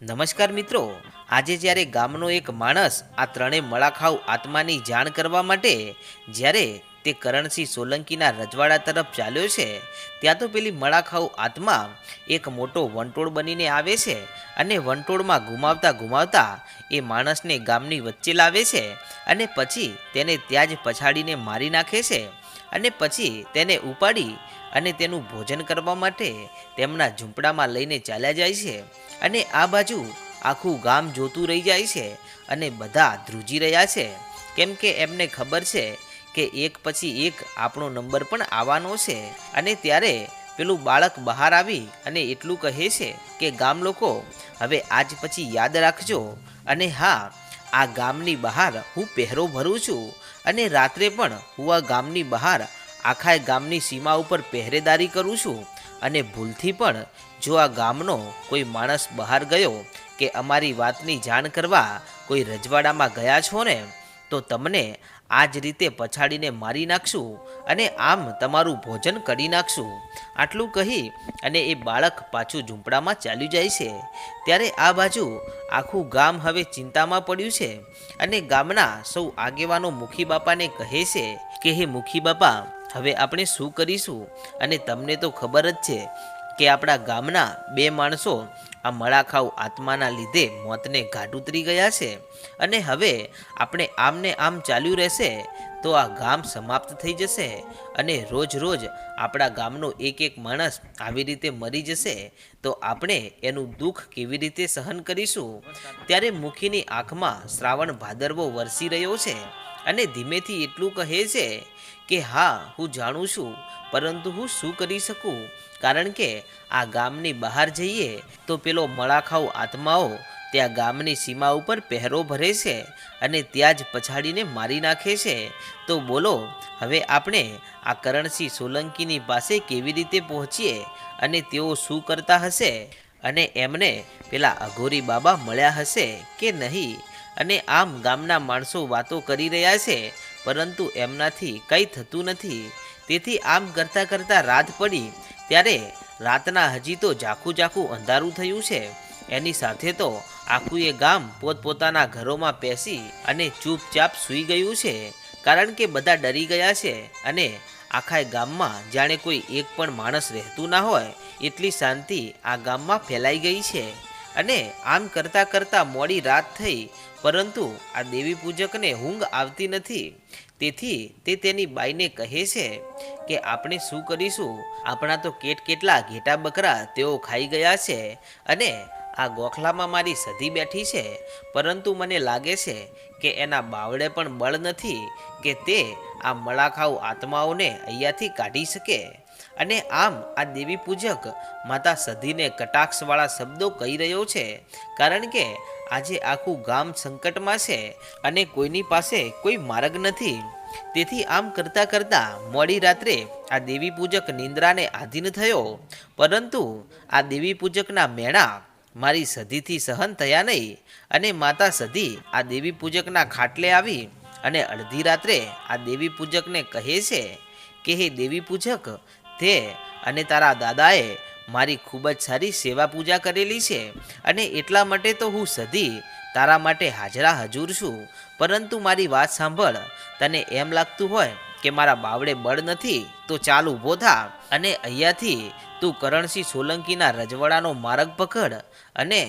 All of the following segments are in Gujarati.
નમસ્કાર મિત્રો. આજે જ્યારે ગામનો એક માણસ આ ત્રણેય મળાખાઉ આત્માની જાણ કરવા માટે જ્યારે તે કરણસિંહ સોલંકીના રજવાડા તરફ ચાલ્યો છે, ત્યાં તો પેલી મળાખાઉ આત્મા એક મોટો વંટોળ બનીને આવે છે અને વંટોળમાં ગુમાવતા ગુમાવતા એ માણસને ગામની વચ્ચે લાવે છે અને પછી તેને ત્યાં જ પછાડીને મારી નાખે છે અને પછી તેને ઉપાડી અને તેનું ભોજન કરવા માટે તેમના ઝૂંપડામાં લઈને ચાલ્યા જાય છે. અને આ બાજુ આખું ગામ જોતું રહી જાય છે અને બધા ધ્રુજી રહ્યા છે. કેમ કે એમને ખબર છે કે એક પછી એક આપણો નંબર પણ આવવાનો છે અને ત્યારે પેલું બાળક બહાર આવી અને એટલું કહે છે કે, ગામ લોકો, હવે આજ પછી યાદ રાખજો. અને હા, આ ગામની બહાર હું પહેરો ભરું છું અને રાત્રે પણ હું આ ગામની બહાર આખા ગામની સીમા ઉપર પહેરેદારી કરું છું અને ભૂલથી પણ જો આ ગામનો કોઈ માણસ બહાર ગયો કે અમારી વાતની જાણ કરવા કોઈ રજવાડામાં ગયા છો ને, તો તમને આ જ રીતે પછાડીને મારી નાખશું અને આમ તમારું ભોજન કરી નાખશું. આટલું કહી અને એ બાળક પાછું ઝૂંપડામાં ચાલ્યું જાય છે. ત્યારે આ બાજુ આખું ગામ હવે ચિંતામાં પડ્યું છે અને ગામના સૌ આગેવાનો મુખી બાપાને કહે છે કે, હે મુખી બાપા હવે આપણે શું કરીશું? અને તમને તો ખબર જ છે કે આપણા ગામના બે માણસો આ મળાખાઉ આત્માના લીધે મોતને ઘાટ ઉતરી ગયા છે. અને હવે આપણે આમને આમ ચાલ્યું રહેશે તો આ ગામ સમાપ્ત થઈ જશે અને રોજ રોજ આપણા ગામનો એક એક માણસ આવી રીતે મરી જશે તો આપણે એનું દુઃખ કેવી રીતે સહન કરીશું? ત્યારે મુખીની આંખમાં શ્રાવણ ભાદરવો વરસી રહ્યો છે અને ધીમેથી એટલું કહે છે કે, હા, હું જાણું છું, પરંતુ હું શું કરી શકું? કારણ કે આ ગામની બહાર જઈએ તો પેલો મળાખાઉ આત્માઓ ત્યાં ગામની સીમા ઉપર પહેરો ભરે છે અને ત્યાં જ પછાડીને મારી નાખે છે. તો બોલો, હવે આપણે આ કરણસિંહ સોલંકીની પાસે કેવી રીતે પહોંચીએ અને તેઓ શું કરતા હશે? અને એમને પેલા અઘોરી બાબા મળ્યા હશે કે નહીં? અને આમ ગામના માણસો વાતો કરી રહ્યા છે, પરંતુ એમનાથી કંઈ થતું નથી. તેથી આમ કરતાં કરતાં રાત પડી ત્યારે રાતના હજી તો ઝાખું ઝાખું અંધારું થયું છે. એની સાથે તો આખું એ ગામ પોતપોતાના ઘરોમાં બેસી અને ચૂપચાપ સૂઈ ગયું છે. કારણ કે બધા ડરી ગયા છે અને આખા ગામમાં જાણે કોઈ એક પણ માણસ રહેતું ના હોય, એટલી શાંતિ આ ગામમાં ફેલાઈ ગઈ છે. અને આમ કરતાં કરતાં મોડી રાત થઈ, પરંતુ આ દેવી પૂજકને ઊંઘ આવતી નથી. તેથી તે તેની બાઈને કહે છે કે, આપણે શું કરીશું? આપણા તો કેટ કેટલા ઘેટા બકરા તેઓ ખાઈ ગયા છે અને આ ગોખલામાં મારી સધી બેઠી છે. પરંતુ મને લાગે છે કે એના બાવળે પણ બળ નથી કે તે આ મળાખાઉ આત્માઓને અહીંયાથી કાઢી શકે. અને આમ આ દેવી પૂજક માતા સધીને કટાક્ષવાળા શબ્દો કહી રહ્યો છે. કારણ કે આજે આખું ગામ સંકટમાં છે અને કોઈની પાસે કોઈ માર્ગ નથી. તેથી આમ કરતાં કરતાં મોડી રાત્રે આ દેવી પૂજક નિંદ્રાને આધીન થયો. પરંતુ આ દેવી પૂજકના મેણા મારી સધીથી સહન થયા નહીં અને માતા સધી આ દેવી પૂજકના ખાટલે આવી અને અડધી રાત્રે આ દેવી પૂજકને કહે છે કે, હે દેવી પૂજક તે અને તારા દાદાએ મારી ખૂબ જ સારી સેવા પૂજા કરેલી છે અને એટલા માટે તો હું સધી તારા માટે હાજરા હજુર છું. પરંતુ મારી વાત સાંભળ, તને એમ લાગતું હોય કે મારા બાવડે બળ નથી, તો ચાલ ઊભો થા અને અહીંયાથી તું કરણસિંહ સોલંકીના રજવાડાનો માર્ગ પકડ અને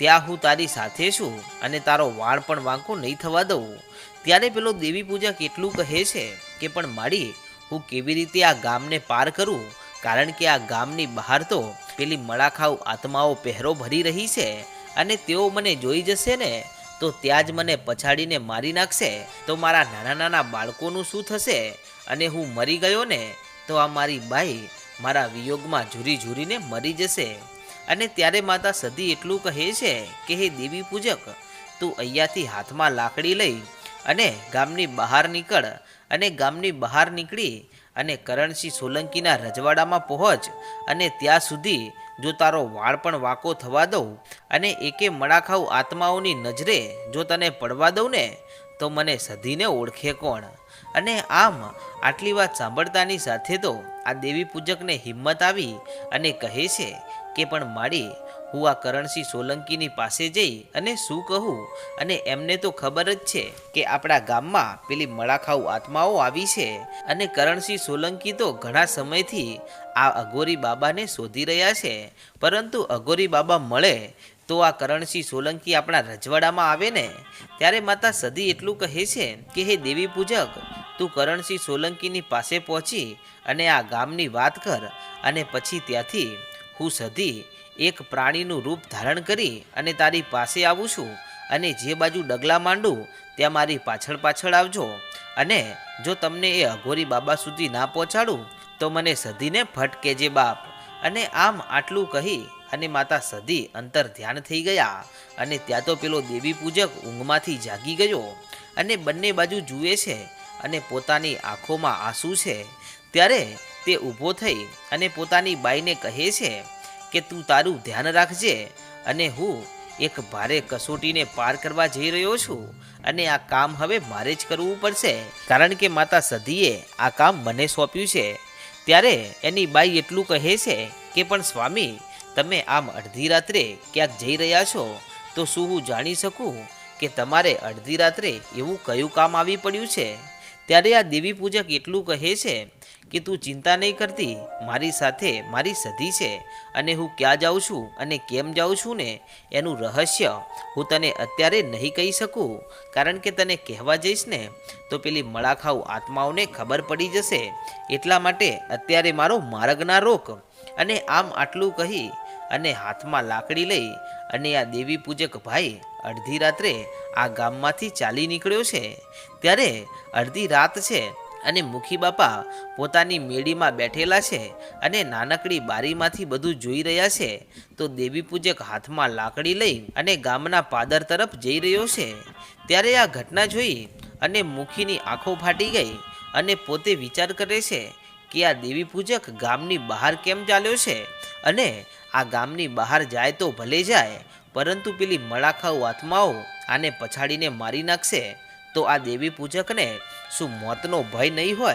ત્યાં હું તારી સાથે છું અને તારો વાળ પણ વાંકો નહીં થવા દઉં. ત્યારે પેલો દેવી પૂજા કેટલું કહે છે કે પણ માડી હું કેવી રીતે આ ગામને પાર કરું? કારણ કે આ ગામની બહાર તો પેલી મળાખાઉ આત્માઓ પહેરો ભરી રહી છે અને તેઓ મને જોઈ જશે ને, તો ત્યાં જ મને પછાડીને મારી નાખશે. તો મારા નાના નાના બાળકોનું શું થશે? અને હું મરી ગયો ને, તો આ મારી બાઈ મારા વિયોગમાં ઝૂરી ઝૂરીને મરી જશે. અને ત્યારે માતા સદી એટલું કહે છે કે, હે દેવી પૂજક, તું અહીંયાથી હાથમાં લાકડી લઈ અને ગામની બહાર નીકળ અને ગામની બહાર નીકળી અને કરણસિંહ સોલંકીના રજવાડામાં પહોંચ અને ત્યાં સુધી જો તારો વાળ પણ વાંકો થવા દઉં અને એકે મળાખાઉ આત્માઓની નજરે જો તને પડવા દઉં ને, તો મને સધીને ઓળખે કોણ? અને આમ આટલી વાત સાંભળતાની સાથે તો આ દેવી પૂજકને હિંમત આવી અને કહે છે કે પણ માડી હું આ કરણસિંહ સોલંકીની પાસે જઈ અને શું કહું? અને એમને તો ખબર જ છે કે આપણા ગામમાં પેલી મળાખાઉ આત્માઓ આવી છે અને કરણસિંહ સોલંકી તો ઘણા સમયથી આ અઘોરી બાબાને શોધી રહ્યા છે. પરંતુ અઘોરી બાબા મળે તો આ કરણસિંહ સોલંકી આપણા રજવાડામાં આવે ને? ત્યારે માતા સદી એટલું કહે છે કે, હે દેવી પૂજક, તું કરણસિંહ સોલંકીની પાસે પહોંચી અને આ ગામની વાત કર અને પછી ત્યાંથી હું સધી એક પ્રાણીનું રૂપ ધારણ કરી અને તારી પાસે આવું છું અને જે બાજુ ડગલા માંડું, ત્યાં મારી પાછળ પાછળ આવજો. અને જો તમને એ અઘોરી બાબા સુધી ના પહોંચાડું, તો મને સધીને ફટકે જે બાપ. અને આમ આટલું કહી અને માતા સધી અંતર ધ્યાન થઈ ગયા અને ત્યાં તો પેલો દેવી પૂજક ઊંઘમાંથી જાગી ગયો અને બંને બાજુ જુએ છે અને પોતાની આંખોમાં આંસુ છે. ત્યારે તે ઊભો થઈ અને પોતાની બાઈને કહે છે કે તું તારું ધ્યાન રાખજે અને હું એક ભારે કસોટીને પાર કરવા જઈ રહ્યો છું અને આ કામ હવે મારે જ કરવું પડશે. કારણ કે માતા સધીએ આ કામ મને સોંપ્યું છે. ત્યારે એની બાઈ એટલું કહે છે કે, પણ સ્વામી, તમે આમ અડધી રાત્રે ક્યાંક જઈ રહ્યા છો? તો શું હું જાણી શકું કે તમારે અડધી રાત્રે એવું કયું કામ આવી પડ્યું છે? ત્યારે આ દેવી પૂજક એટલું કહે છે કે તું ચિંતા નહીં કરતી, મારી સાથે મારી સધી છે અને હું ક્યાં જાઉં છું અને કેમ જાઉં છું ને, એનું રહસ્ય હું તને અત્યારે નહીં કહી શકું. કારણ કે તને કહેવા જઈશ ને, તો પેલી મળાખાઉ આત્માઓને ખબર પડી જશે. એટલા માટે અત્યારે મારો માર્ગ ના રોક. અને આમ આટલું કહી અને હાથમાં લાકડી લઈ અને આ દેવી પૂજક ભાઈ અડધી રાત્રે આ ગામમાંથી ચાલી નીકળ્યો છે. ત્યારે અડધી રાત છે અને મુખી બાપા પોતાની મેળીમાં બેઠેલા છે અને નાનકડી બારીમાંથી બધું જોઈ રહ્યા છે, તો દેવી પૂજક હાથમાં લાકડી લઈ અને ગામના પાદર તરફ જઈ રહ્યો છે. ત્યારે આ ઘટના જોઈ અને મુખીની આંખો ફાટી ગઈ અને પોતે વિચાર કરે છે કે આ દેવી પૂજક ગામની બહાર કેમ ચાલ્યો છે અને આ ગામની બહાર જાય તો ભલે જાય, પરંતુ પેલી મળાખાઉ આત્માઓ આને પછાડીને મારી નાખશે. તો આ દેવી પૂજકને શું મોતનો ભય નહીં હોય?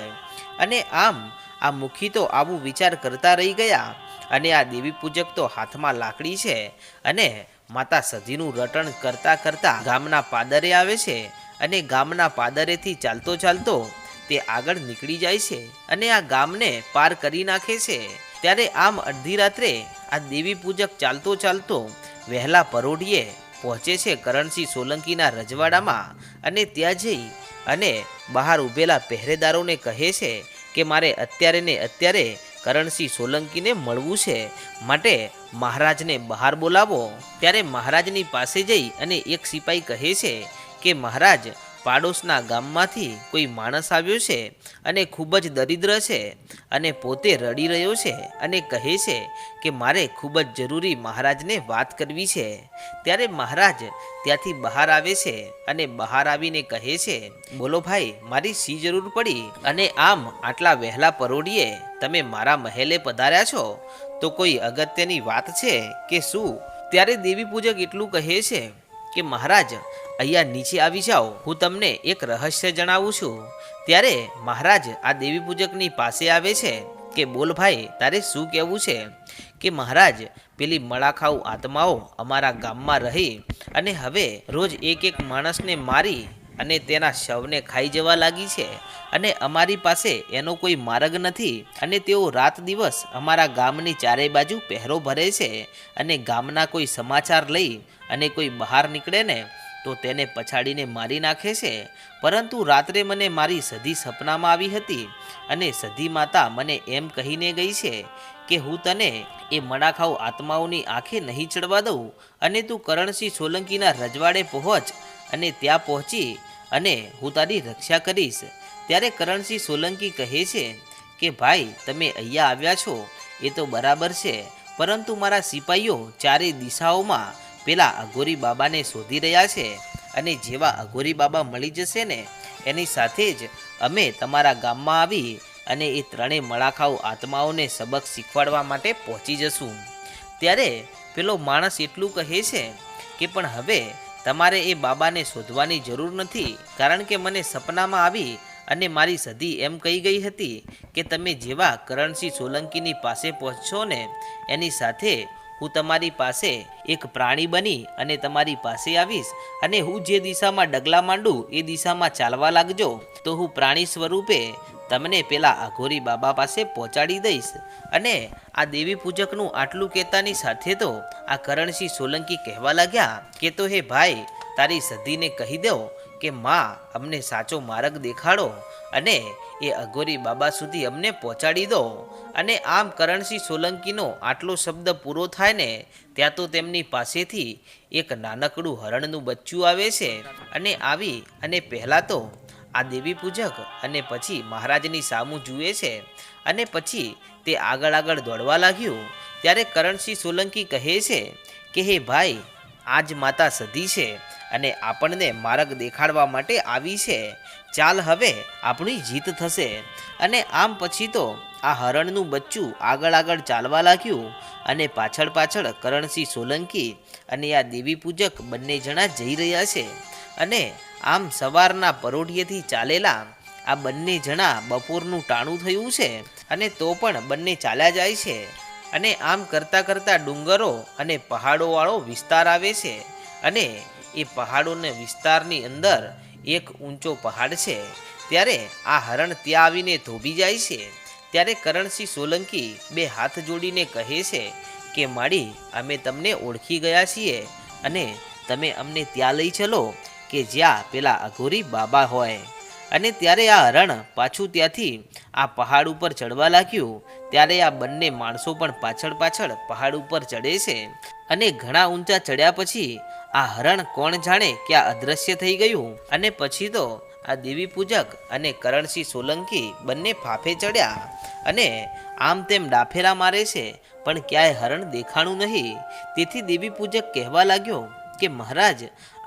અને આમ, આ મુખી તો આવું વિચાર કરતા રહી ગયા. અને આ દેવી પૂજક તો હાથમાં લાકડી છે અને માતા સધીનું રટણ કરતા કરતા ગામના પાદરે આવે છે અને ગામના પાદરેથી ચાલતો ચાલતો તે આગળ નીકળી જાય છે અને આ ગામને પાર કરી નાખે છે. ત્યારે આમ અડધી રાત્રે આ દેવી પૂજક ચાલતો ચાલતો વહેલા પરોઢીએ પહોંચે છે કરણસિંહ સોલંકીના રજવાડામાં અને ત્યાં જઈ અને બહાર ઊભેલા પહેરેદારોને કહે છે કે મારે અત્યારે ને અત્યારે કરણસિંહ સોલંકીને મળવું છે. માટે મહારાજને બહાર બોલાવો. ત્યારે મહારાજની પાસે જઈ અને એક સિપાઈ કહે છે કે, મહારાજ પાડોશના ગામમાંથી કોઈ માણસ આવ્યો છે અને ખૂબ જ દરિદ્ર છે અને પોતે રડી રહ્યો છે અને કહે છે કે મારે ખૂબ જ જરૂરી મહારાજને વાત કરવી છે. ત્યારે મહારાજ ત્યાંથી બહાર આવે છે અને બહાર આવીને કહે છે, બોલો ભાઈ, મારી સી જરૂર પડી અને આમ આટલા વહેલા પરોડીએ તમે મારા મહેલે પધાર્યા છો? તો કોઈ અગત્યની વાત છે કે શું? ત્યારે દેવી પૂજક એટલું કહે છે કે, મહારાજ અહીંયા નીચે આવી જાઓ, હું તમને એક રહસ્ય જણાવું છું. ત્યારે મહારાજ આ દેવી પૂજકની પાસે આવે છે કે બોલ ભાઈ, તારે શું કહેવું છે? કે મહારાજ, પેલી મળાખાઉ આત્માઓ અમારા ગામમાં રહી અને હવે રોજ એક એક માણસને મારી અને તેના શવને ખાઈ જવા લાગી છે અને અમારી પાસે એનો કોઈ માર્ગ નથી અને તેઓ રાત દિવસ અમારા ગામની ચારે બાજુ પહેરો ભરે છે અને ગામના કોઈ સમાચાર લઈ અને કોઈ બહાર નીકળે ને તો તેને પછાડીને મારી નાખે છે. પરંતુ રાત્રે મને મારી સધી સપનામાં આવી હતી અને સધી માતા મને એમ કહીને ગઈ છે કે હું તને એ મડાખાઉ આત્માઓની આંખે નહીં ચડવા દઉં અને તું કરણસિંહ સોલંકીના રજવાડે પહોંચ અને ત્યાં પહોંચી અને હું તારી રક્ષા કરીશ. ત્યારે કરણસિંહ સોલંકી કહે છે કે, ભાઈ, તમે અહીંયા આવ્યા છો. એ તો બરાબર છે. પરંતુ મારા સિપાહીઓ ચારે દિશાઓમાં પેલા અઘોરી બાબાને શોધી રહ્યા છે અને જેવા અઘોરી બાબા મળી જશે ને, એની સાથે જ અમે તમારા ગામમાં આવી અને એ ત્રણેય મળાખાઉ આત્માઓને સબક શીખવાડવા માટે પહોંચી જશું. ત્યારે પેલો માણસ એટલું કહે છે કે, પણ હવે તમારે એ બાબાને શોધવાની જરૂર નથી, કારણ કે મને સપનામાં આવી અને મારી સધી એમ કહી ગઈ હતી કે, તમે જેવા કરણસિંહ સોલંકીની પાસે પહોંચશો ને, એની સાથે હું તમારી પાસે એક પ્રાણી બની અને તમારી પાસે આવીશ અને હું જે દિશામાં ડગલા માંડું એ દિશામાં ચાલવા લાગજો. તો હું પ્રાણી સ્વરૂપે તમને પેલા અઘોરી બાબા પાસે પહોંચાડી દઈશ અને આ દેવી પૂજકનું આટલું કહેતાની સાથે તો આ કરણસિંહ સોલંકી કહેવા લાગ્યા કે તો હે ભાઈ, તારી સધીને કહી દો કે માં, અમને સાચો માર્ગ દેખાડો અને એ અઘોરી બાબા સુધી અમને પહોંચાડી દો. અને આમ કરણસિંહ સોલંકીનો આટલો શબ્દ પૂરો થાય ને, ત્યાં તો તેમની પાસેથી એક નાનકડું હરણનું બચ્ચું આવે છે અને આવી અને પહેલાં તો આ દેવી પૂજક અને પછી મહારાજની સામું જુએ છે. અને પછી તે આગળ આગળ દોડવા લાગ્યું. ત્યારે કરણસિંહ સોલંકી કહે છે કે, હે ભાઈ, આજ માતા સધી છે. અને આપણને માર્ગ દેખાડવા માટે આવી છે. ચાલ હવે આપણી જીત થશે. અને આમ પછી તો આ હરણનું બચ્ચું આગળ આગળ ચાલવા લાગ્યું અને પાછળ પાછળ કરણસિંહ સોલંકી અને આ દેવી પૂજક બંને જણા જઈ રહ્યા છે. અને આમ સવારના પરોઢિયેથી ચાલેલા આ બંને જણા બપોરનું ટાણું થયું છે અને તો પણ બંને ચાલ્યા જાય છે. અને આમ કરતાં કરતાં ડુંગરો અને પહાડોવાળો વિસ્તાર આવે છે. અને એ પહાડોને વિસ્તારની અંદર એક ઊંચો પહાડ છે. ત્યારે આ હરણ ત્યાં આવીને ધોબી જાય છે. ત્યારે કરણસિંહ સોલંકી બે હાથ જોડીને કહે છે કે માડી અમે તમને ઓળખી ગયા છીએ અને તમે અમને ત્યાં લઈ ચલો કે જ્યાં પેલા અઘોરી બાબા હોય. અને ત્યારે આ હરણ પાછું ત્યાંથી આ પહાડ ઉપર ચડવા લાગ્યું. ત્યારે આ બંને માણસો પણ પાછળ પાછળ પહાડ ઉપર ચડે છે અને ઘણા ઊંચા ચડ્યા પછી આ હરણ કોણ જાણે ક્યાં અદ્રશ્ય થઈ ગયું? અને પછી તો આ દેવી પૂજક અને કરણસિંહ સોલંકી બંને ફાફે ચડ્યા. અને આમ તેમ ડાફેરા મારે છે, પણ ક્યાંય હરણ દેખાણું નહીં. તેથી દેવી પૂજક કહેવા લાગ્યો કે મહારાજ,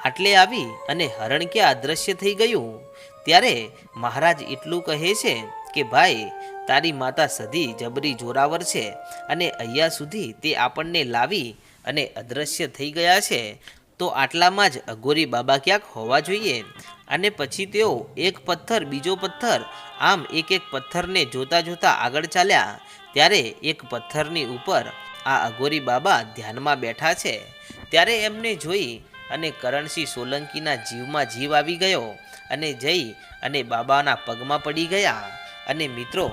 આટલે આવી અને હરણ ક્યાં અદ્રશ્ય થઈ ગયું? ત્યારે મહારાજ એટલું કહે છે કે, ભાઈ, તારી માતા સધી જબરી જોરાવર છે અને અહીંયા સુધી તે આપણને લાવી અને અદ્રશ્ય થઈ ગયા છે. તો આટલામાં જ અઘોરી બાબા ક્યાંક હોવા જોઈએ? અને પછી તેઓ એક પથ્થર, બીજો પથ્થર, આમ એક એક પથ્થરને જોતા જોતા આગળ ચાલ્યા. ત્યારે એક પથ્થરની ઉપર આ અઘોરી બાબા ધ્યાનમાં બેઠા છે. ત્યારે એમને જોઈ અને કરણસિંહ સોલંકીના જીવમાં જીવ આવી ગયો અને જઈ અને બાબાના પગમાં પડી ગયા. અને મિત્રો